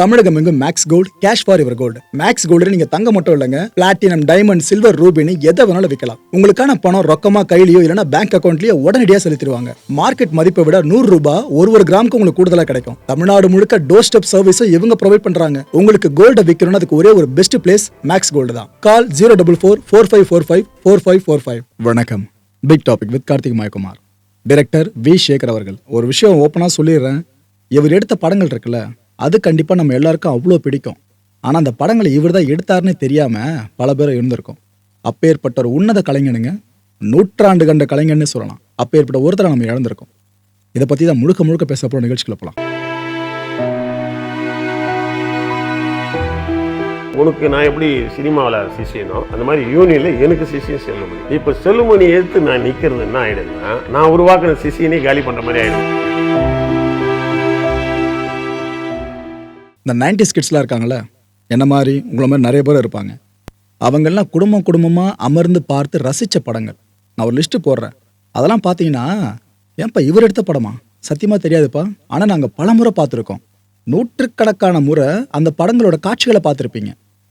தமிழகம் எங்கும் Max Gold cash forever gold Max Gold நீங்க தங்க மட்டும் இல்லைங்க. பிளாட்டினம் டைமண்ட் சில்வர் ரூபினி எதை வேணாலும் விற்கலாம் உங்களுக்கான பணம் ரொக்கமா கையிலயோ இல்லைன்னா பேங்க் அக்கௌண்ட்லயோ உடனடியாக செலுத்திடுவாங்க. மார்க்கெட் மதிப்பை விட நூறு ரூபாய் ஒரு ஒரு கிராமுக்கு உங்களுக்கு கூடுதலா கிடைக்கும். தமிழ்நாடு முழுக்க டோர் ஸ்டெப் சர்வீஸும் இவங்க ப்ரொவைட் பண்றாங்க. உங்களுக்கு கோல்ட விற்கணும்னு அதுக்கு ஒரே ஒரு பெஸ்ட் பிளேஸ் மேக்ஸ் கோல்டு தான். Call zero double four four five four five four five four five வணக்கம். Big topic with Karthik Mayakumar director V Sekar அவர்கள். ஒரு விஷயம் ஓப்பனாக சொல்லிடுறேன். இவர் எடுத்த படங்கள் இருக்குல்ல? அது கண்டிப்பாக நம்ம எல்லாருக்கும் அவ்வளோ பிடிக்கும். ஆனால் அந்த படங்களை இவர் தான் எடுத்தாருன்னே தெரியாமல் பல பேர் இருந்திருக்கும். அப்பேற்பட்ட ஒரு உன்னத கலைஞனுங்க நூற்றாண்டு கண்ட கலைஞன்னு சொல்லலாம். அப்பேற்பட்ட ஒருத்தரை நம்ம இழந்திருக்கோம். இதை பற்றி தான் முழுக்க முழுக்க பேச போகிற நிகழ்ச்சிக்குள்ள போகலாம் உனக்கு நான் எப்படி சினிமாவில் சிஷியனோ அந்த மாதிரி யூனியனில் எனக்கு சிஷியம் செல்லுமணி இப்போ செல்லுமணி எடுத்து நான் நிற்கிறது என்ன ஆயிடுதுன்னா நான் உருவாக்குன சிஷியனே காலி பண்ணுற மாதிரி ஆயிடும் இந்த நைன்டி ஸ்கிட்ஸ்லாம் இருக்காங்களே என்ன மாதிரி உங்களை மாதிரி நிறைய பேர் இருப்பாங்க. அவங்கெல்லாம் குடும்பம் குடும்பமாக அமர்ந்து பார்த்து ரசித்த படங்கள். நான் ஒரு லிஸ்ட்டு போடுறேன். அதெல்லாம் பார்த்தீங்கன்னா ஏன்பா இவர் எடுத்த படமா? சத்தியமாக தெரியாதுப்பா. ஆனால் நாங்கள் பல முறை பார்த்துருக்கோம். நூற்றுக்கணக்கான முறை அந்த படங்களோட காட்சிகளை பார்த்துருப்பீங்க.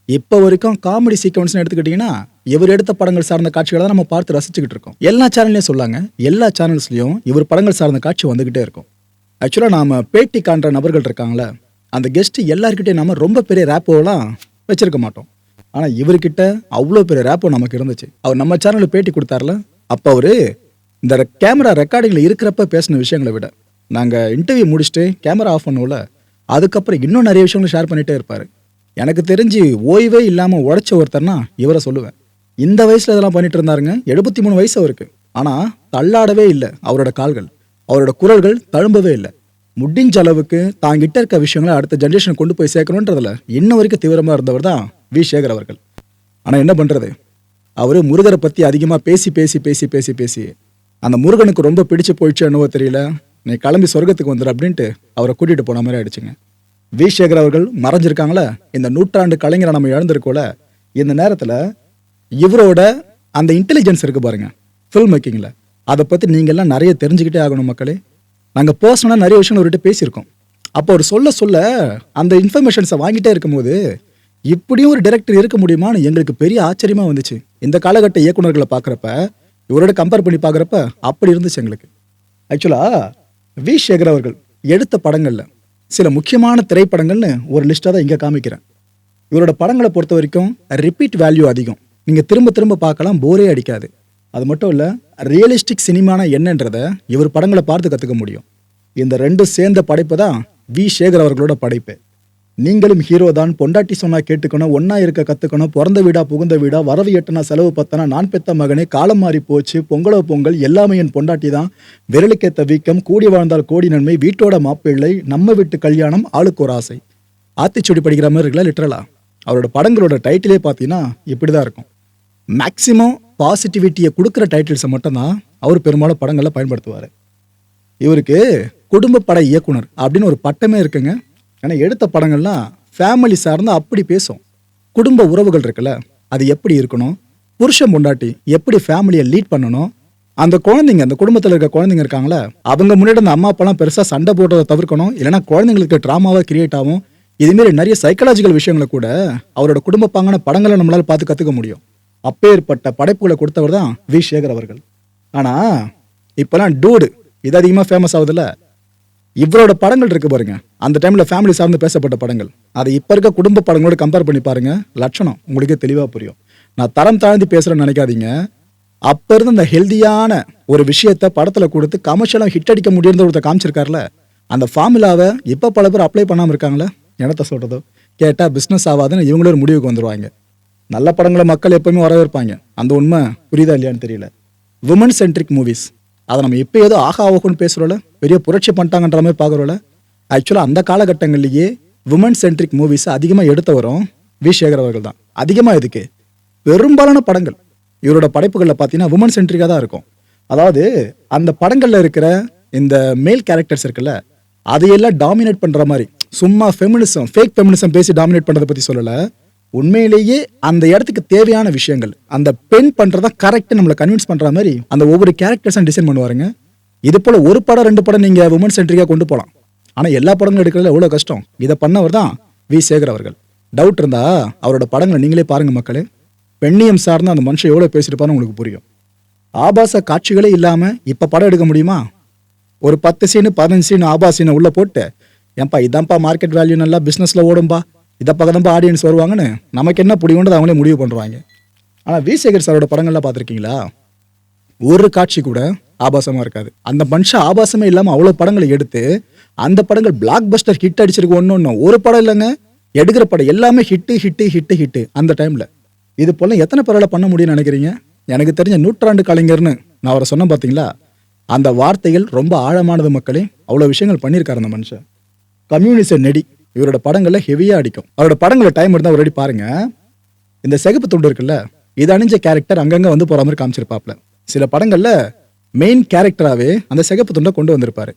இப்போ வரைக்கும் காமெடி சீக்வன்ஸ்னு எடுத்துக்கிட்டிங்கன்னா இவர் எடுத்த படங்கள் சார்ந்த காட்சிகளை தான் நம்ம பார்த்து ரசிச்சுக்கிட்டு இருக்கோம். எல்லா சேனல்லையும் சொல்லாங்க. எல்லா சேனல்ஸ்லையும் இவர் படங்கள் சார்ந்த காட்சி வந்துக்கிட்டே இருக்கும். ஆக்சுவலாக நாம் பேட்டி காண்ற நபர்கள் இருக்காங்களே அந்த கெஸ்ட்டு எல்லாருக்கிட்டையும் நம்ம ரொம்ப பெரிய ரேப்போலாம் வச்சுருக்க மாட்டோம். ஆனால் இவர்கிட்ட அவ்வளோ பெரிய ரேப்போ நமக்கு இருந்துச்சு. அவர் நம்ம சேனலில் பேட்டி கொடுத்தாருல? அப்போ அவர் இந்த கேமரா ரெக்கார்டிங்கில் இருக்கிறப்ப பேசின விஷயங்களை விட நாங்கள் இன்டர்வியூ முடிச்சுட்டு கேமரா ஆஃப் பண்ணுவோம்ல அதுக்கப்புறம் இன்னும் நிறைய விஷயங்களை ஷேர் பண்ணிகிட்டே இருப்பார். எனக்கு தெரிஞ்சு ஓய்வே இல்லாமல் உழைச்ச ஒருத்தர்னா இவரை சொல்லுவேன். இந்த வயசில் இதெல்லாம் பண்ணிட்டு இருந்தாருங்க. எழுபத்தி மூணு வயசு அவருக்கு. ஆனால் தள்ளாடவே இல்லை அவரோட கால்கள். அவரோட குரல்கள் தழும்பவே இல்லை. முடிஞ்ச அளவுக்கு தாங்கிட்ட இருக்க விஷயங்களை அடுத்த ஜென்ரேஷன் கொண்டு போய் சேர்க்கணுன்றதுல இன்ன வரைக்கும் தீவிரமாக இருந்தவர் தான் வி. சேகர் அவர்கள். ஆனால் என்ன பண்ணுறது அவர் முருகரை பற்றி அதிகமாக பேசி பேசி பேசி பேசி பேசி அந்த முருகனுக்கு ரொம்ப பிடிச்சு போயிடுச்சு என்னவோ தெரியல. நீ கிளம்பி சொர்க்கத்துக்கு வந்துடு அப்படின்ட்டு அவரை கூட்டிகிட்டு போன மாதிரி ஆயிடுச்சுங்க. வி. சேகர் அவர்கள் மறைஞ்சிருக்காங்களே? இந்த நூற்றாண்டு கலைஞரை நம்ம இழந்திருக்கோல இந்த நேரத்தில் இவரோட அந்த இன்டெலிஜென்ஸ் இருக்கு பாருங்க ஃபில்ம் மேக்கிங்கில் அதை பற்றி நீங்கள்லாம் நிறைய தெரிஞ்சுக்கிட்டே ஆகணும் மக்களே. நாங்கள் பர்சனலாக நிறைய விஷயம் அவர்கிட்ட பேசியிருக்கோம். அப்போ அவர் சொல்ல சொல்ல அந்த இன்ஃபர்மேஷன்ஸை வாங்கிட்டே இருக்கும்போது இப்படியும் ஒரு டைரக்டர் இருக்க முடியுமான்னு எங்களுக்கு பெரிய ஆச்சரியமாக வந்துச்சு. இந்த காலகட்ட இயக்குனர்களை பார்க்குறப்ப இவரோட கம்பேர் பண்ணி பார்க்குறப்ப அப்படி இருந்துச்சு எங்களுக்கு. ஆக்சுவலாக வி சேகர் அவர்கள் எடுத்த படங்களில் சில முக்கியமான திரைப்படங்கள்னு ஒரு லிஸ்ட்டாக தான் இங்கே காமிக்கிறேன். இவரோட படங்களை பொறுத்த வரைக்கும் ரிப்பீட் வேல்யூ அதிகம். நீங்கள் திரும்ப திரும்ப பார்க்கலாம் போரே அடிக்காது. அது மட்டும் இல்லை ரியலிஸ்டிக் சினிமானா என்னன்றதை இவர் படங்களை பார்த்து கற்றுக்க முடியும். இந்த ரெண்டும் சேர்ந்த படைப்பு தான் வி. சேகர் அவர்களோட படைப்பு. நீங்களும் ஹீரோ தான் பொண்டாட்டி சொன்னா கேட்டுக்கணும் ஒன்னா இருக்க கத்துக்கணும் பிறந்த வீடா புகுந்த வீடா வரவு எட்டனா செலவு பத்தனா நான் பெத்த மகனே காலம் மாறி போச்சு பொங்கலோ பொங்கல் எல்லாமே என் பொண்டாட்டி தான். விரலுக்கேத்த வீக்கம் கூடி வாழ்ந்தால் கோடி நன்மை வீட்டோட மாப்பிள்ளை நம்ம வீட்டு கல்யாணம் ஆளுக்கு ஒரு ஆசை. ஆத்திச்சுடி படிக்கிற மாதிரி இருக்குல்ல லிட்ரலா அவரோட படங்களோட டைட்டிலே பார்த்தீங்கன்னா இப்படி தான் இருக்கும். மேக்சிமம் பாசிட்டிவிட்டியை கொடுக்குற டைட்டில்ஸை மட்டும்தான் அவர் பெரும்பாலும் படங்களில் பயன்படுத்துவார். இவருக்கு குடும்ப பட இயக்குனர் அப்படின்னு ஒரு பட்டமே இருக்குங்க. ஏன்னா எடுத்த படங்கள்லாம் ஃபேமிலி சார்ந்து அப்படி பேசும். குடும்ப உறவுகள் இருக்குல்ல அது எப்படி இருக்கணும்? புருஷன் பொண்டாட்டி எப்படி ஃபேமிலியை லீட் பண்ணணும்? அந்த குழந்தைங்க அந்த குடும்பத்தில் இருக்க குழந்தைங்க இருக்காங்களே அவங்க முன்னாடி அந்த அம்மா அப்பாலாம் பெருசாக சண்டை போடுறதை தவிர்க்கணும். இல்லைன்னா குழந்தைங்களுக்கு ட்ராமாவாக கிரியேட் ஆகும். இதுமாரி நிறைய சைக்காலஜிக்கல் விஷயங்களை கூட அவரோட குடும்ப பாங்கான படங்களை நம்மளால் பார்த்து கற்றுக்க முடியும். அப்பேற்பட்ட படைப்புகளை கொடுத்தவர் தான் வி. சேகர் அவர்கள். ஆனால் இப்போலாம் டூடு இது அதிகமாக ஃபேமஸ் ஆகுதுல்ல இவரோட படங்கள் இருக்கு பாருங்க. அந்த டைம்ல ஃபேமிலி சார்ந்து பேசப்பட்ட படங்கள். அதை இப்ப இருக்க குடும்ப படங்களோட கம்பேர் பண்ணி பாருங்க. லட்சணம். உங்களுக்கே தெளிவா புரியும். நான் தரம் தாழ்ந்து பேசுறேன்னு நினைக்காதீங்க. அப்ப இருந்த அந்த ஹெல்தியான ஒரு விஷயத்த படத்துல கொடுத்து கமர்ஷியலாக ஹிட் அடிக்க முடியுன்ற ஒருத்தர் காமிச்சிருக்காருல அந்த ஃபார்முலாவை இப்ப பல பேர் அப்ளை பண்ணாம இருக்காங்களே? என்னத்த சொல்றதோ? கேட்டா பிசினஸ் ஆகாதுன்னு இவங்களே ஒரு முடிவுக்கு வந்துருவாங்க. நல்ல படங்களை மக்கள் எப்பவுமே வரவேற்பாங்க. அந்த உண்மை புரியுதா இல்லையான்னு தெரியல. விமன் சென்ட்ரிக் மூவிஸ் அதை நம்ம இப்போ ஏதோ ஆகா ஆகும்னு பேசுகிறோம்ல பெரிய புரட்சி பண்ணிட்டாங்கன்ற மாதிரி பார்க்குறோம்ல ஆக்சுவலாக அந்த காலகட்டங்கள்லேயே விமன் சென்ட்ரிக் மூவிஸ் அதிகமாக எடுத்தவரும் வி. சேகர் அவர்கள் தான். அதிகமாக இதுக்கு பெரும்பாலான படங்கள். இவரோட படைப்புகளில் பார்த்தீங்கன்னா உமன் சென்ட்ரிக்காக தான் இருக்கும். அதாவது அந்த படங்களில் இருக்கிற இந்த மேல் கேரக்டர்ஸ் இருக்குல்ல அதையெல்லாம் டாமினேட் பண்ணுற மாதிரி சும்மா ஃபெமினிசம் ஃபேக் ஃபெமினிசம் பேசி டாமினேட் பண்ணுறதை பற்றி சொல்லலை உண்மையிலேயே அந்த இடத்துக்கு தேவையான விஷயங்கள் அந்த பெண் பண்றத கரெக்டாக நம்மளை கன்வின்ஸ் பண்ற மாதிரி அந்த ஒவ்வொரு கேரக்டர்ஸும் டிசைன் பண்ணுவாருங்க. இது போல ஒரு படம் ரெண்டு படம் நீங்க உமன் சென்ட்ரிக்காக கொண்டு போகலாம் ஆனால் எல்லா படங்களும் எடுக்கிறதுல எவ்வளோ கஷ்டம்? இதை பண்ணவர் தான் வி. சேகர் அவர்கள். டவுட் இருந்தா அவரோட படங்களை நீங்களே பாருங்க மக்களே. பெண்ணியம் சார்ந்து அந்த மனுஷன் எவ்வளோ பேசியிருப்பான்னு உங்களுக்கு புரியும். ஆபாச காட்சிகளே இல்லாமல் இப்போ படம் எடுக்க முடியுமா? ஒரு பத்து சீனு பதினஞ்சு சீனு ஆபாச சீனை போட்டு ஏன்பா இதான்ப்பா மார்க்கெட் வேல்யூ நல்லா பிஸ்னஸில் ஓடும்பா? இதை பக்கத்தான்ப்பா ஆடியன்ஸ் வருவாங்கன்னு. நமக்கு என்ன பிடிக்குன்றது அவங்களே முடிவு பண்ணுவாங்க ஆனால் வி. சேகர் சாரோட படங்கள்லாம் பார்த்துருக்கீங்களா? ஒரு காட்சி கூட ஆபாசமாக இருக்காது. அந்த மனுஷன் ஆபாசமே இல்லாமல் அவ்வளோ படங்களை எடுத்து அந்த படங்கள் பிளாக் பஸ்டர் ஹிட் அடிச்சிருக்கு ஒன்று ஒன்று ஒரு படம் இல்லைங்க. எடுக்கிற படம் எல்லாமே ஹிட்டு ஹிட்டு ஹிட்டு ஹிட்டு அந்த டைமில் இது போல எத்தனை பரவாயில்ல பண்ண முடியும்னு நினைக்கிறீங்க? எனக்கு தெரிஞ்ச நூற்றாண்டு கலைஞர்னு நான் அவரை சொன்னேன் பார்த்தீங்களா? அந்த வார்த்தைகள் ரொம்ப ஆழமானது மக்களே. அவ்வளோ விஷயங்கள் பண்ணியிருக்காரு அந்த மனுஷன். கம்யூனிச நெடி. இவரோட படங்கள்ல ஹெவியா அடிக்கும். அவரோட படங்கள டைம் இருந்தால் ஒரு பாருங்க. இந்த சிகப்பு துண்டு இருக்குல்ல இது அணிஞ்ச கேரக்டர் அங்கங்க வந்து போற மாதிரி காமிச்சிருப்பாப்ல. சில படங்கள்ல மெயின் கேரக்டராகவே அந்த சிகப்பு துண்டை கொண்டு வந்திருப்பாரு.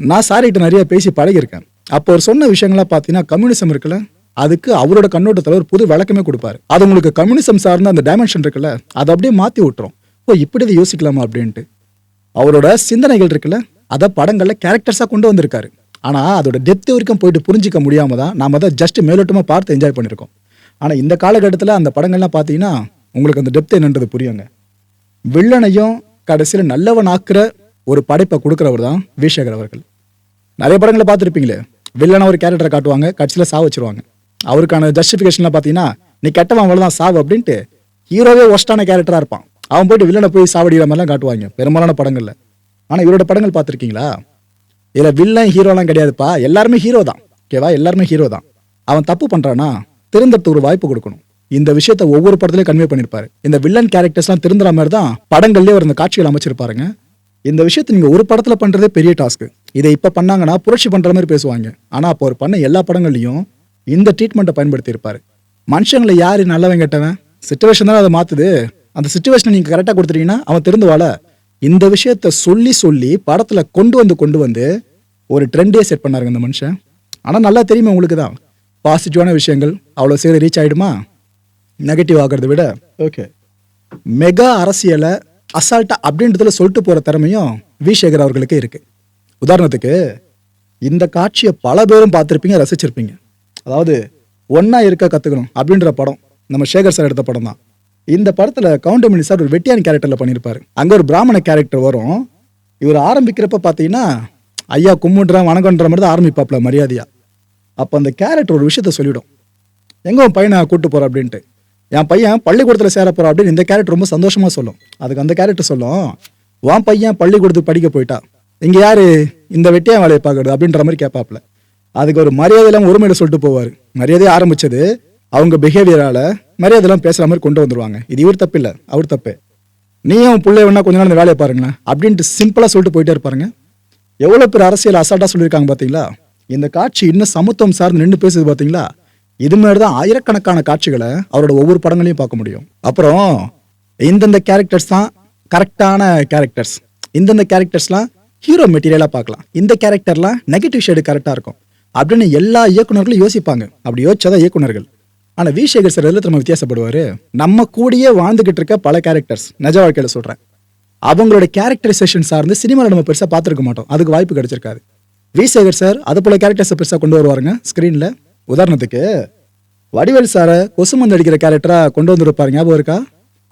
நான் சாரிகிட்ட நிறைய பேசி பழகியிருக்கேன். அப்போ அவர் சொன்ன விஷயங்கள்லாம் பார்த்தீங்கன்னா கம்யூனிசம் இருக்குல்ல அதுக்கு அவரோட கண்ணோட்டத்தில் ஒரு புது விளக்கமே கொடுப்பாரு. அது உங்களுக்கு கம்யூனிசம் சார்ந்த அந்த டைமென்ஷன் இருக்குல்ல அதை அப்படியே மாற்றி விட்டுரும். ஓ இப்படி இதை யோசிக்கலாமா அப்படின்ட்டு. அவரோட சிந்தனைகள் இருக்குல்ல அதை படங்களில் கேரக்டர்ஸாக கொண்டு வந்திருக்காரு. ஆனால் அதோட டெப்த் வரைக்கும் போயிட்டு புரிஞ்சிக்க முடியாமல் தான் நாம் அதை ஜஸ்ட் மேலோட்டமாக பார்த்து என்ஜாய் பண்ணியிருக்கோம் ஆனால் இந்த காலகட்டத்தில் அந்த படங்கள்லாம் பார்த்தீங்கன்னா உங்களுக்கு அந்த டெப்த் என்னன்றது புரியுங்க. வில்லனையும் கடைசியில் நல்லவன் ஆக்குற ஒரு படைப்பை கொடுக்குறவர் தான் வீஷகர் அவர்கள். நிறைய படங்களை பார்த்துருப்பீங்களே வில்லனை ஒரு கேரக்டரை காட்டுவாங்க கடைசியில் சாவ வச்சுருவாங்க. அவருக்கான ஜஸ்டிஃபிகேஷன்லாம் பார்த்தீங்கன்னா நீ கெட்டவன் அவ்வளோதான் சாவு அப்படின்ட்டு ஹீரோவே ஒஸ்டான கேரக்டராக இருப்பான். அவன் போயிட்டு வில்லனை போய் சாவடிக்கிற மாதிரிலாம் காட்டுவாங்க பெரும்பாலான படங்களில். ஆனால் இவரோட படங்கள் பார்த்துருக்கீங்களா? இதில் வில்லன் ஹீரோலாம் கிடையாதுப்பா. எல்லாருமே ஹீரோ தான். ஓகேவா எல்லாருமே ஹீரோ தான். அவன் தப்பு பண்ணுறானா திருந்தறதுக்கு ஒரு வாய்ப்பு கொடுக்கணும். இந்த விஷயத்த ஒவ்வொரு படத்துலையும் கன்வே பண்ணியிருப்பாரு இந்த வில்லன் கேரக்டர்ஸ்லாம் திருந்துற மாதிரி தான் படங்கள்லேயே ஒரு இந்த காட்சிகள் அமைச்சிருப்பாருங்க. இந்த விஷயத்தை நீங்கள் ஒரு படத்தில் பண்ணுறதே பெரிய டாஸ்க்கு இதை இப்போ பண்ணாங்கன்னா புரட்சி பண்ணுற மாதிரி பேசுவாங்க. ஆனால் அப்போ அவர் பண்ண எல்லா படங்கள்லையும் இந்த ட்ரீட்மெண்ட்டை பயன்படுத்தியிருப்பார். மனுஷங்களை யார் நல்லவன் கெட்டவன்? சுச்சுவேஷன் தானே அதை மாற்றுது அந்த சுச்சுவேஷனை நீங்கள் கரெக்டாக கொடுத்துட்டீங்கன்னா அவன் திருந்துவாள? இந்த விஷயத்த சொல்லி சொல்லி படத்தில் கொண்டு வந்து கொண்டு வந்து ஒரு ட்ரெண்டே செட் பண்ணாருங்க இந்த மனுஷன். ஆனால் நல்லா தெரியுமா உங்களுக்கு தான். பாசிட்டிவான விஷயங்கள் அவ்வளோ சீக்கிரம் ரீச் ஆகிடுமா நெகட்டிவ் ஆகிறத விட. ஓகே மெகா அரசியலை அசால்ட்டா அப்படின்றதுல சொல்லிட்டு போற திறமையும் வி சேகர் அவர்களுக்கு இருக்கு. உதாரணத்துக்கு இந்த காட்சியை பல பேரும் பார்த்துருப்பீங்க ரசிச்சிருப்பீங்க. அதாவது ஒண்ணா இருக்க கத்துக்கணும் அப்படின்ற படம் நம்ம சேகர் சார் எடுத்த படம் தான் இந்த படத்துல கவுண்டமணி சார் ஒரு வெட்டியான் கேரக்டர்ல பண்ணியிருப்பாரு அங்க ஒரு பிராமண கேரக்டர் வரும். இவர் ஆரம்பிக்கிறப்ப பார்த்தீங்கன்னா ஐயா கும்பிடுறான் வணக்கன்ற மாதிரி தான் ஆரம்பிப்பாப்ல மரியாதையா. அப்போ அந்த கேரக்டர் ஒரு விஷயத்த சொல்லிடும். எங்க உன் பையனை கூட்டு போற அப்படின்ட்டு. என் பையன் பள்ளிக்கூடத்தில் சேர போறான் அப்படின்னு இந்த கேரக்டர் ரொம்ப சந்தோஷமா சொல்லும். அதுக்கு அந்த கேரக்டர் சொல்லும் உன் பையன் பள்ளிக்கூடத்துக்கு படிக்க போயிட்டா. இங்க யாரு? இந்த வெட்டியான் வேலையை பார்க்குறது அப்படின்ற மாதிரி கேட்பாப்ல. அதுக்கு ஒரு மரியாதையெல்லாம் ஒருமையில சொல்லிட்டு போவார். மரியாதையை ஆரம்பிச்சது அவங்க பிஹேவியரால மரியாதைலாம் பேசுற மாதிரி கொண்டு வந்துருவாங்க. இது இவர் தப்பு இல்லை அவர் தப்பு. நீயும் அவன் பிள்ளை வேணா கொஞ்ச நாள் வேலையை பாருங்களேன். அப்படின்ட்டு சிம்பிளா சொல்லிட்டு போயிட்டே இருப்பாருங்க. எவ்வளோ பேர் அரசியல் அசால்ட்டா சொல்லியிருக்காங்க பார்த்தீங்களா இந்த காட்சி இன்னும் சமத்துவம் சார்ந்து நின்று பேசுது பார்த்தீங்களா இது மாதிரி தான் ஆயிரக்கணக்கான காட்சிகளை அவரோட ஒவ்வொரு படங்களையும் பார்க்க முடியும். அப்புறம் இந்தந்த கேரக்டர்ஸ் தான் கரெக்டான கேரக்டர்ஸ் இந்தந்த கேரக்டர்ஸ்லாம் ஹீரோ மெட்டீரியலாக பார்க்கலாம். இந்த கேரக்டர்லாம் நெகட்டிவ் ஷேடு கரெக்டாக இருக்கும். அப்படின்னு எல்லா இயக்குனர்களும் யோசிப்பாங்க. அப்படி யோசிச்சாதான் இயக்குனர்கள் ஆனால் வி சேகர் சார் எதில் நம்ம வித்தியாசப்படுவார்? நம்ம கூடயே வாழ்ந்துகிட்டு இருக்க பல கேரக்டர்ஸ் நிஜ வாழ்க்கையில் சொல்கிறேன் அவங்களோட கேரக்டரைசேஷன் சார்ந்து சினிமாவில் நம்ம பெருசாக பார்த்துருக்க மாட்டோம். அதுக்கு வாய்ப்பு கிடைச்சிருக்காது. வி சேகர் சார் அது போல கேரக்டர்ஸை பெருசாக கொண்டு வருவாருங்க ஸ்க்ரீனில் உதாரணத்துக்கு வடிவேல் சாரை கொசுமந்து அடிக்கிற கேரக்டராக கொண்டு வந்திருப்பாரு. ஞாபகம் இருக்கா?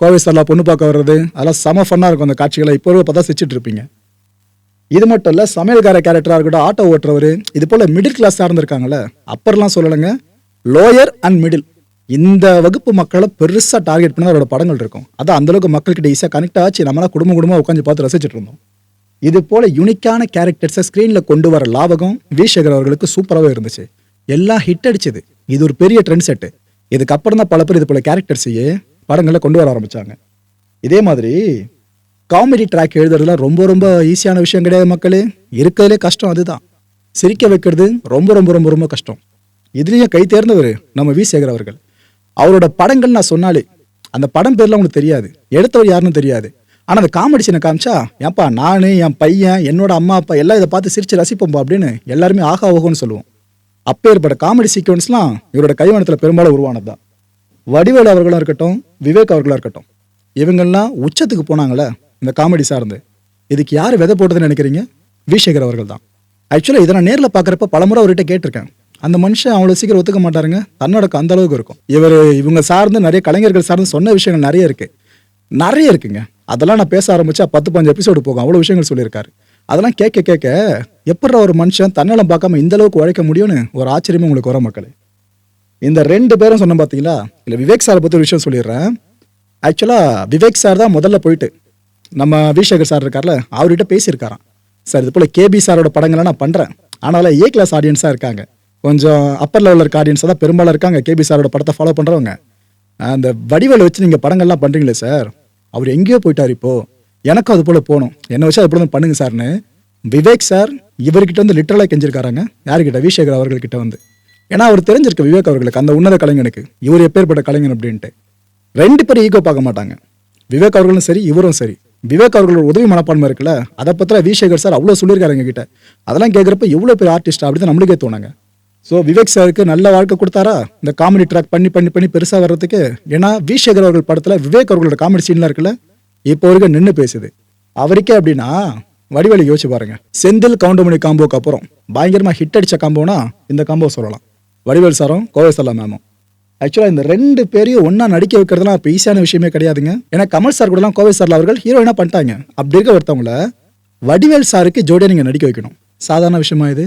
கோவை சார்லாம் பொண்ணு பார்க்க வர்றது அதெல்லாம் செம ஃபன்னாக இருக்கும் அந்த காட்சிகளை. இப்போ பார்த்தா சிரிச்சிட்டு இருப்பீங்க. இது மட்டும் இல்லை சமையல்கார கேரக்டராக இருக்கட்டும் ஆட்டோ ஓட்டுறவர் இது போல் மிடில் கிளாஸ் சார்ந்திருக்காங்கல்ல அப்பர்லாம் சொல்லலைங்க. லோயர் அண்ட் மிடில் இந்த வகுப்பு மக்களை பெருசாக டார்கெட் பண்ணி அவரோட படங்கள் இருக்கும். அதான் அந்த அளவுக்கு மக்கள்கிட்ட ஈஸியாக கனெக்ட் ஆச்சு. நம்மளாம் குடும்ப குடும்பமாக உட்காந்து பார்த்து ரசிச்சுட்டு இருந்தோம். இது போல யூனிக்கான கேரக்டர்ஸை ஸ்க்ரீனில் கொண்டு வர லாபகம் வி சேகர் அவர்களுக்கு சூப்பராகவே இருந்துச்சு. எல்லாம் ஹிட் அடிச்சது. இது ஒரு பெரிய ட்ரெண்ட் செட்டு இதுக்கப்புறம் தான் பல பேர் இது போல கேரக்டர்ஸையே படங்களை கொண்டு வர ஆரம்பித்தாங்க இதே மாதிரி காமெடி ட்ராக் எழுதுறதுலாம் ரொம்ப ரொம்ப ஈஸியான விஷயம் கிடையாது மக்களே. இருக்கிறதுலே கஷ்டம் அதுதான். சிரிக்க வைக்கிறது ரொம்ப ரொம்ப ரொம்ப ரொம்ப கஷ்டம். இதுலேயும் கை தேர்ந்தவர் நம்ம வி. சேகர் அவர்கள். அவரோட படங்கள் நான் சொன்னாலே அந்த படம் பேர்லாம் உங்களுக்கு தெரியாது. எடுத்தவர் யாருன்னு தெரியாது. ஆனால் அந்த காமெடி சீனை காமிச்சா ஏன்ப்பா நான் என் பையன் என்னோட அம்மா அப்பா எல்லாம் இதை பார்த்து சிரிச்சு ரசிப்போம்பா அப்படின்னு எல்லாருமே ஆகா ஓகோன்னு சொல்லுவோம். அப்பேற்பட்ட காமெடி சீக்வன்ஸ்லாம் இவரோட கைவனத்தில் பெரும்பாலும் உருவானது தான். வடிவேலு அவர்களாக இருக்கட்டும் விவேக் அவர்களாக இருக்கட்டும் இவங்கெல்லாம் உச்சத்துக்கு போனாங்களே இந்த காமெடி சார்ந்து. இதுக்கு யார் விதை போட்டதுன்னு நினைக்கிறீங்க? வி. சேகர் அவர்கள் தான். ஆக்சுவலாக இதை நான் நேரில் பார்க்குறப்ப பலமுறை அவர்கிட்ட கேட்டிருக்கேன். அந்த மனுஷன் அவ்வளோ சீக்கிரம் ஒத்துக்க மாட்டாருங்க. தன்னடக்கம் அந்த அளவுக்கு இருக்கும். இவர் இவங்க சார்ந்து நிறைய கலைஞர்கள் சார்ந்து சொன்ன விஷயங்கள் நிறைய இருக்கு. நிறைய இருக்குங்க. அதெல்லாம் நான் பேச ஆரம்பிச்சா பத்து பஞ்சு எபிசோடு போகும். அவ்வளோ விஷயங்கள் சொல்லியிருக்காரு. அதெல்லாம் கேட்க கேட்க எப்படா ஒரு மனுஷன் தன்னலம் பார்க்காம இந்த அளவுக்கு உழைக்க முடியும்னு ஒரு ஆச்சரியமே உங்களுக்கு வர மக்களே. இந்த ரெண்டு பேரும் சொன்ன பார்த்தீங்களா இல்லை விவேக் சாரை பற்றி ஒரு விஷயம் சொல்லிடுறேன். ஆக்சுவலாக விவேக் சார் தான் முதல்ல போயிட்டு நம்ம விசேகர் சார் இருக்கார்ல அவர்கிட்ட பேசியிருக்காராம். சார் இது போல் கேபி சாரோட படங்கள்லாம் நான் பண்ணுறேன் ஆனாலும் ஏ கிளாஸ் ஆடியன்ஸாக இருக்காங்க. கொஞ்சம் அப்பர் லெவலில் இருக்க ஆடியன்ஸாக தான் பெரும்பாலும் இருக்காங்க. கேபி சாரோட படத்தை ஃபாலோ பண்ணுறவங்க அந்த வடிவலை வச்சு நீங்கள் படங்கள்லாம் பண்ணுறீங்களே சார் அவர் எங்கேயோ போயிட்டார் இப்போது எனக்கும் அது போல் போகணும். என்னை வச்சு அது போல பண்ணுங்க சார்னு விவேக் சார் இவர்கிட்ட வந்து லிட்டரலாக கெஞ்சிருக்காராங்க. யார்கிட்ட அபிஷேகர் அவர்கள்கிட்ட வந்து. ஏன்னா அவர் தெரிஞ்சிருக்கு விவேக் அவர்களுக்கு அந்த உன்னத கலைஞனுக்கு இவர் எப்பேற்பட்ட கலைஞன் அப்படின்ட்டு. ரெண்டு பேரும் ஈகோ பார்க்க மாட்டாங்க. விவேக் அவர்களும் சரி இவரும் சரி. விவேக் அவர்களோட உதவி மனப்பான்மை இருக்குல்ல அதை பத்திர விஷேகர் சார் அவ்வளோ சொல்லியிருக்காரு எங்ககிட்ட. அதெல்லாம் கேட்குறப்ப எவ்வளோ பெரிய ஆர்டிஸ்ட் அப்படின்னு நம்மளுக்கே தோணுங்க. ஸோ விவேக் சாருக்கு நல்ல வாழ்க்கை கொடுத்தாரா? இந்த காமெடி ட்ராக் பண்ணி பண்ணி பண்ணி பெருசாக வர்றதுக்கு? ஏன்னா விசேகர் அவர்கள் படத்தில் விவேக் அவர்களோட காமெடி சீன்லாம் இருக்குல்ல இப்போ வரைக்கும் நின்று பேசுது. அவருக்கே அப்படின்னா வடிவேலி யோசிச்சு பாருங்க. செந்தில் கவுண்டமணி காம்போக்கு அப்புறம் பயங்கரமாக ஹிட் அடித்த காம்போனா இந்த காம்போ சொல்லலாம். வடிவேல் சாரும் கோவை சல்லா மேமும் ஆக்சுவலாக இந்த ரெண்டு பேரையும் ஒன்றா நடிக்க வைக்கிறதுலாம் இப்போ ஈஸியான விஷயமே கிடையாதுங்க. ஏன்னா கமல் சார் கூடலாம் கோவை சார்ல அவர்கள் ஹீரோயினாக பண்ணிட்டாங்க. அப்படி இருக்க ஒருத்தவங்கள வடிவேல் சாருக்கு ஜோடியாக நீங்கள் நடிக்க வைக்கணும். சாதாரண விஷயமா இது.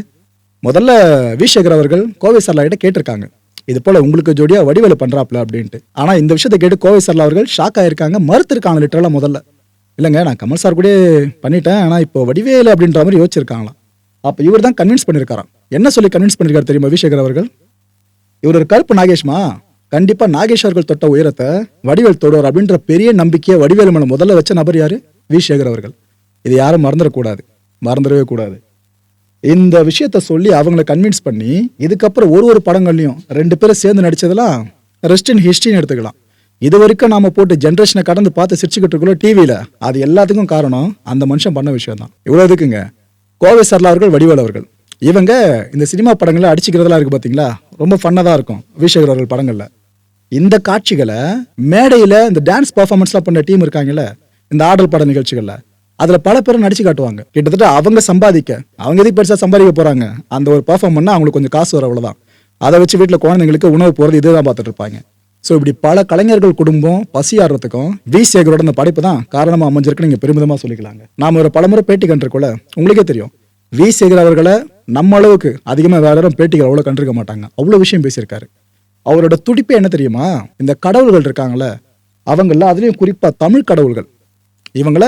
முதல்ல வி சேகர் அவர்கள் கோவை சரலா கிட்ட கேட்டிருக்காங்க. இது போல உங்களுக்கு ஜோடியா வடிவேலு பண்றாப்ல அப்படின்ட்டு. ஆனா இந்த விஷயத்தை கேட்டு கோவை சரலா அவர்கள் ஷாக் ஆயிருக்காங்க. மறுத்திருக்காங்க லிட்டரலா முதல்ல. இல்லைங்க நான் கமல் சார் கூட பண்ணிட்டேன். ஆனா இப்போ வடிவேலு அப்படின்ற மாதிரி யோசிச்சிருக்காங்களாம். அப்போ இவர் தான் கன்வின்ஸ் பண்ணியிருக்காராம் என்ன சொல்லி கன்வின்ஸ் பண்ணியிருக்காரு தெரியுமா விசேகர் அவர்கள்? இவர் ஒரு கருப்பு நாகேஷ்மா? கண்டிப்பா நாகேஷ் அவர்கள் தொட்ட உயரத்தை வடிவேல் தொடுவார் அப்படின்ற பெரிய நம்பிக்கையை வடிவேலு முதல்ல வச்ச நபர் யாரு? வி சேகர் அவர்கள். இது யாரும் மறந்துடக்கூடாது. மறந்துடவே கூடாது. இந்த விஷயத்த சொல்லி அவங்கள கன்வின்ஸ் பண்ணி இதுக்கப்புறம் ஒரு ஒரு படங்கள்லையும் ரெண்டு பேரும் சேர்ந்து நடித்ததெல்லாம் ரெஸ்ட் இன் ஹிஸ்ட்ரின்னு எடுத்துக்கலாம். இது வரைக்கும் நாம போட்டு ஜென்ரேஷனை கடந்து பார்த்து சிரிச்சுக்கிட்டு இருக்கோம் டிவியில அது எல்லாத்துக்கும் காரணம் அந்த மனுஷன் பண்ண விஷயம் தான் இவ்வளோ இதுக்குங்க கோவை சர்லா அவர்கள் வடிவேல் அவர்கள். இவங்க இந்த சினிமா படங்களை அடிச்சுக்கிறதெல்லாம் இருக்கு பார்த்தீங்களா ரொம்ப ஃபன்னாக தான் இருக்கும் விஷேகர் அவர்கள் படங்களில். இந்த காட்சிகளை மேடையில் இந்த டான்ஸ் பர்ஃபார்மன்ஸ்லாம் பண்ண டீம் இருக்காங்கல்ல இந்த ஆடல் பட நிகழ்ச்சிகளில் அதுல பல பேரும் நடிச்சு காட்டுவாங்க. கிட்டத்தட்ட அவங்க சம்பாதிக்க அவங்க எதுக்கு பெருசா சம்பாதிக்க போறாங்க? அந்த ஒரு பர்ஃபார்ம் பண்ணா அவங்களுக்கு கொஞ்சம் காசு வர அவ்வளவுதான். அதை வச்சு வீட்டில் குழந்தைங்களுக்கு உணவு போறது இதுதான் பார்த்துட்டு இருப்பாங்க. ஸோ இப்படி பல கலைஞர்கள் குடும்பம் பசி ஆடுறதுக்கும் வி. சேகரோட அந்த படைப்பு தான் காரணமாக அமைஞ்சிருக்கு நீங்கள் பெருமிதமாக சொல்லிக்கலாங்க. நாம ஒரு பலமுறை பேட்டி கண்டிருக்கோல உங்களுக்கே தெரியும். வி. சேகர் அவர்களை நம்ம அளவுக்கு அதிகமாக வேற யாரும் பேட்டிகள் அவ்வளோ கண்டிருக்க மாட்டாங்க. அவ்வளோ விஷயம் பேசியிருக்காரு. அவரோட துடிப்பே என்ன தெரியுமா? இந்த கடவுள்கள் இருக்காங்களே அவங்கள அதுலேயும் குறிப்பாக தமிழ் கடவுள்கள். இவங்கள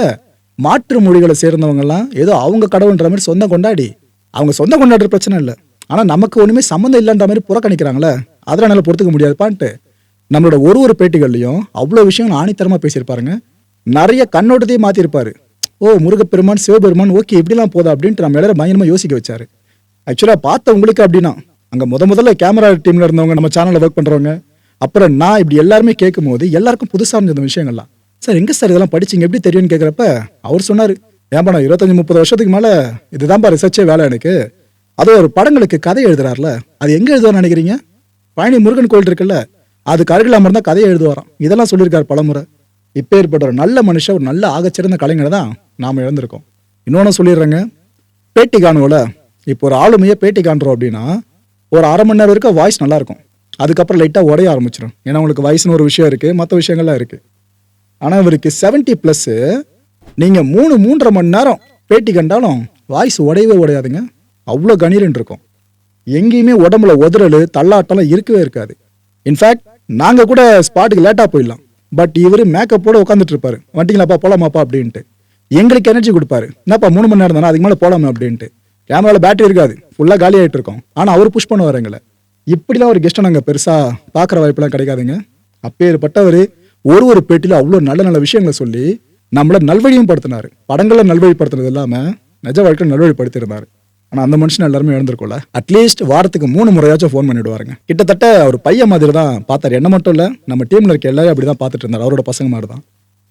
மாற்று மொழிகளை சேர்ந்தவங்கலாம் ஏதோ அவங்க கடவுள்ன்ற மாதிரி சொந்தம் கொண்டாடி. அவங்க சொந்தம் கொண்டாடுற பிரச்சனை இல்லை. ஆனால் நமக்கு ஒன்றுமே சம்மந்தம் இல்லைன்ற மாதிரி புறக்கணிக்கிறாங்களே அதெல்லாம் என்னால் பொறுத்துக்க முடியாதுப்பான்ட்டு. நம்மளோட ஒரு ஒரு பேட்டிகள்லையும் அவ்வளோ விஷயங்கள் ஆணித்தரமாக பேசியிருப்பாருங்க. நிறைய கண்ணோட்டத்தையும் மாற்றிருப்பார் ஓ முருகப்பெருமான் சிவபெருமான் ஓகே இப்படிலாம் போதா அப்படின்ட்டு நம்ம எல்லாரும் பயங்கரமாக யோசிக்க வச்சார். ஆக்சுவலாக பார்த்த உங்களுக்கு அப்படின்னா அங்கே முத முதல்ல கேமரா டீமில் இருந்தவங்க நம்ம சேனலில் ஒர்க் பண்ணுறவங்க அப்புறம் நான் இப்படி எல்லாருமே கேட்கும் போது எல்லாருக்கும் புதுசாக இருந்த விஷயங்கள்லாம். சார் எங்கே சார் இதெல்லாம் படிச்சிங்க? எப்படி தெரியும்னு கேட்குறப்ப அவர் சொன்னார் ஏன்பா நான் இருபத்தஞ்சி முப்பது வருஷத்துக்கு மேலே இதுதான்ப்பா ரிசர்ச்சே வேலை எனக்கு. அது ஒரு படங்களுக்கு கதை எழுதுறாருல அது எங்கே எழுதுவார்னு நினைக்கிறீங்க? பழனி முருகன் கோயில் இருக்குல்ல அதுக்கு அருகில் அமர்ந்தால் கதையை எழுதுவாராம். இதெல்லாம் சொல்லியிருக்காரு பலமுறை. இப்போ ஏற்பட்ட ஒரு நல்ல மனுஷன் ஒரு நல்ல ஆகச்சிறந்த கலைஞரை தான் நாம் இழந்திருக்கோம். இன்னொன்று சொல்லிடுறேங்க. பேட்டி காணுவோல இப்போ ஒரு ஆளுமையை பேட்டி காண்றோம் அப்படின்னா ஒரு அரை மணி நேரம் வரைக்கும் வாய்ஸ் நல்லாயிருக்கும். அதுக்கப்புறம் லைட்டாக உடைய ஆரம்பிச்சிடும் ஏன்னா உங்களுக்கு வயசுன்னு ஒரு விஷயம் இருக்குது மற்ற விஷயங்கள்லாம் இருக்குது ஆனால் இவருக்கு செவன்ட்டி ப்ளஸ்ஸு நீங்கள் மூணு மூன்றரை மணி நேரம் பேட்டி கண்டாலும் வாய்ஸ் உடையவே உடையாதுங்க. அவ்வளோ கணீரன் இருக்கும். எங்கேயுமே உடம்புல உதறல் தள்ளாட்டம்லாம் இருக்கவே இருக்காது. இன்ஃபேக்ட் நாங்கள் கூட ஸ்பாட்டுக்கு லேட்டாக போயிடலாம். பட் இவர் மேக்கப்போட உட்காந்துட்டு இருப்பாரு. வண்டிங்களாப்பா போலாமாப்பா அப்படின்ட்டு. எங்களுக்கு எனர்ஜி கொடுப்பாரு. என்னப்பா மூணு மணி நேரம் தானே? அதுக்கு மேலே போலாமே அப்படின்ட்டு. கேமரால பேட்டரி இருக்காது. ஃபுல்லாக காலி ஆகிட்டு இருக்கோம். ஆனால் அவர் புஷ் பண்ணுவார் எங்களை. இப்படிலாம் ஒரு கெஸ்ட்டை நாங்கள் பெருசாக பார்க்குற வாய்ப்புலாம் கிடைக்காதுங்க. அப்பேற்பட்டவர் ஒரு ஒரு பேட்டியில் அவ்வளோ நல்ல நல்ல விஷயங்களை சொல்லி நம்மளை நல்வழியும் படுத்தினார். படங்களை நல்வழிப்படுத்துனது இல்லாமல் நிஜ வாழ்க்கையில் நல்வழிப்படுத்தியிருந்தார். ஆனால் அந்த மனுஷன் எல்லாருமே எழுந்திருக்கோல அட்லீஸ்ட் வாரத்துக்கு மூணு முறையாச்சும் ஃபோன் பண்ணிவிடுவாருங்க கிட்டத்தட்ட ஒரு பையன் மாதிரி தான் பார்த்தார். என்ன மட்டும் இல்லை நம்ம டீமில் இருக்க எல்லாரும் அப்படி தான் பார்த்துட்டு இருந்தார். அவரோட பசங்க மாதிரி தான்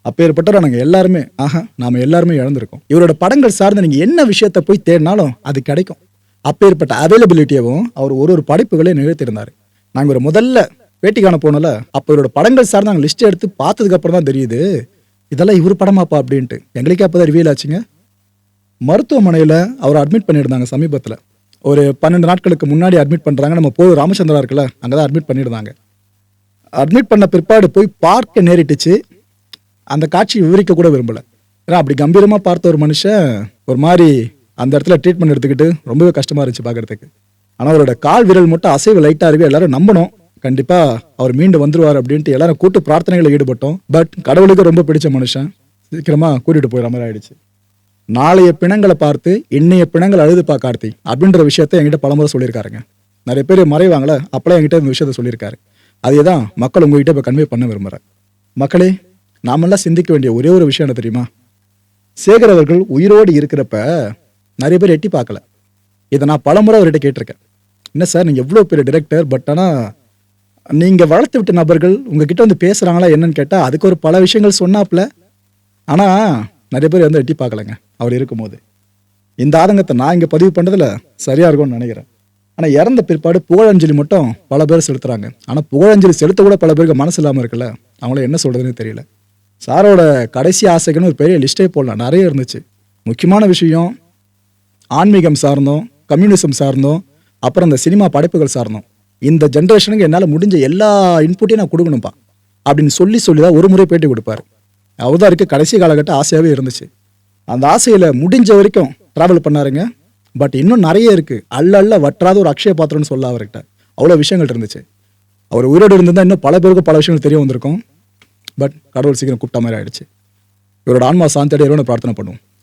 அப்பேற்பட்டவர் நாங்கள் எல்லாருமே ஆஹா நாம எல்லாருமே இழந்திருக்கோம் இவரோட படங்கள் சார்ந்து நீங்கள் என்ன விஷயத்த போய் தேடினாலும் அது கிடைக்கும். அப்பேற்பட்ட அவைலபிலிட்டியவும் அவர் ஒரு ஒரு படைப்புகளையும் நிகழ்த்தியிருந்தார். நாங்கள் ஒரு முதல்ல பேட்டி காண அப்போ இவரோட படங்கள் சார் நாங்கள் லிஸ்ட் எடுத்து பார்த்ததுக்கு அப்புறம் தான் தெரியுது இதெல்லாம் இவர் படமாப்பா? அப்படின்ட்டு. எங்களுக்கே அப்போ தான் ரிவீல் ஆச்சுங்க. மருத்துவமனையில் அவரை அட்மிட் பண்ணியிருந்தாங்க சமீபத்தில். ஒரு பன்னெண்டு நாட்களுக்கு முன்னாடி அட்மிட் பண்ணுறாங்க நம்ம போர் ராமச்சந்திரா இருக்குல்ல அங்கே தான் அட்மிட் பண்ணியிருந்தாங்க. அட்மிட் பண்ண பிற்பாடு போய் பார்க்க நேரிட்டுச்சு. அந்த காட்சி விவரிக்க கூட விரும்பலை. ஏன்னா அப்படி கம்பீரமாக பார்த்த ஒரு மனுஷன் ஒரு மாதிரி அந்த இடத்துல ட்ரீட்மெண்ட் எடுத்துக்கிட்டு ரொம்பவே கஷ்டமாக இருந்துச்சு பார்க்கறதுக்கு ஆனால் அவரோட கால் விரல் மட்டும் அசைவு லைட்டாக இருக்கு எல்லாரும் நம்பணும். கண்டிப்பாக அவர் மீண்டு வந்துருவார் அப்படின்ட்டு எல்லாரும் கூட்டு பிரார்த்தனைகளில் ஈடுபட்டோம். பட் கடவுளுக்கு ரொம்ப பிடிச்ச மனுஷன் சீக்கிரமாக கூட்டிகிட்டு போயிடுற மாதிரி ஆயிடுச்சு. நாளைய பிணங்களை பார்த்து இன்னைய பிணங்கள் அழுதுப்பா கார்த்தி அப்படின்ற விஷயத்த என்கிட்ட பலமுறை சொல்லியிருக்காருங்க. நிறைய பேர் மறைவாங்களே அப்பலாம் என்கிட்ட இந்த விஷயத்த சொல்லியிருக்காரு. அதே தான் மக்கள் உங்ககிட்ட இப்போ கன்வே பண்ண விரும்புகிறேன் மக்களே நாமெல்லாம் சிந்திக்க வேண்டிய ஒரே ஒரு விஷயம் என்ன தெரியுமா? சேகர் அவர்கள் உயிரோடு இருக்கிறப்ப நிறைய பேர் எட்டி பார்க்கல. இதை நான் பலமுறை அவர்கிட்ட கேட்டிருக்கேன். என்ன சார் நீங்கள் எவ்வளோ பெரிய டிரெக்டர் பட் ஆனால் நீங்கள் வளர்த்து விட்ட நபர்கள் உங்ககிட்ட வந்து பேசுகிறாங்களா என்னன்னு கேட்டால் அதுக்கு ஒரு பல விஷயங்கள் சொன்னாப்புல. ஆனால் நிறைய பேர் வந்து எட்டி பார்க்கலங்க. அவர் இருக்கும்போது. இந்த ஆதங்கத்தை நான் இங்கே பதிவு பண்ணதில் சரியாக இருக்கும்னு நினைக்கிறேன். ஆனால் இறந்த பிற்பாடு புகழஞ்சலி மட்டும் பல பேர் செலுத்துறாங்க. ஆனால் புகழஞ்சலி செலுத்த கூட பல பேருக்கு மனசு இல்லாமல் இருக்குல்ல. அவங்கள என்ன சொல்கிறதுன்னு தெரியல. சாரோட கடைசி ஆசைக்குன்னு ஒரு பெரிய லிஸ்ட்டே போடலாம். நிறைய இருந்துச்சு. முக்கியமான விஷயம் ஆன்மீகம் சார்ந்தோம் கம்யூனிசம் சார்ந்தோம் அப்புறம் இந்த சினிமா படைப்புகள் சார்ந்தோம். இந்த ஜென்ரேஷனுக்கு என்னால் முடிஞ்ச எல்லா இன்புட்டையும் நான் கொடுக்கணும்ப்பா அப்படின்னு சொல்லி சொல்லி தான் ஒரு முறை பேட்டி கொடுப்பாரு. அவர் தான் இருக்கு கடைசி காலகட்டம் ஆசையாகவே இருந்துச்சு. அந்த ஆசையில் முடிஞ்ச வரைக்கும் ட்ராவல் பண்ணாருங்க. பட் இன்னும் நிறைய இருக்குது அல்ல அல்ல வற்றாத ஒரு அக்ஷய பாத்திரம்னு சொல்ல அவர்கிட்ட. அவ்வளோ விஷயங்கள் இருந்துச்சு. அவர் உயிரோடு இருந்தால் இன்னும் பல பேருக்கு பல விஷயங்கள் தெரிய வந்திருக்கும். பட் கடவுள் சீக்கிரம் கூப்பிட்ட மாதிரி ஆயிடுச்சு. இவரோட ஆன்மா சாந்தியோட பிரார்த்தனை பண்ணுவோம்.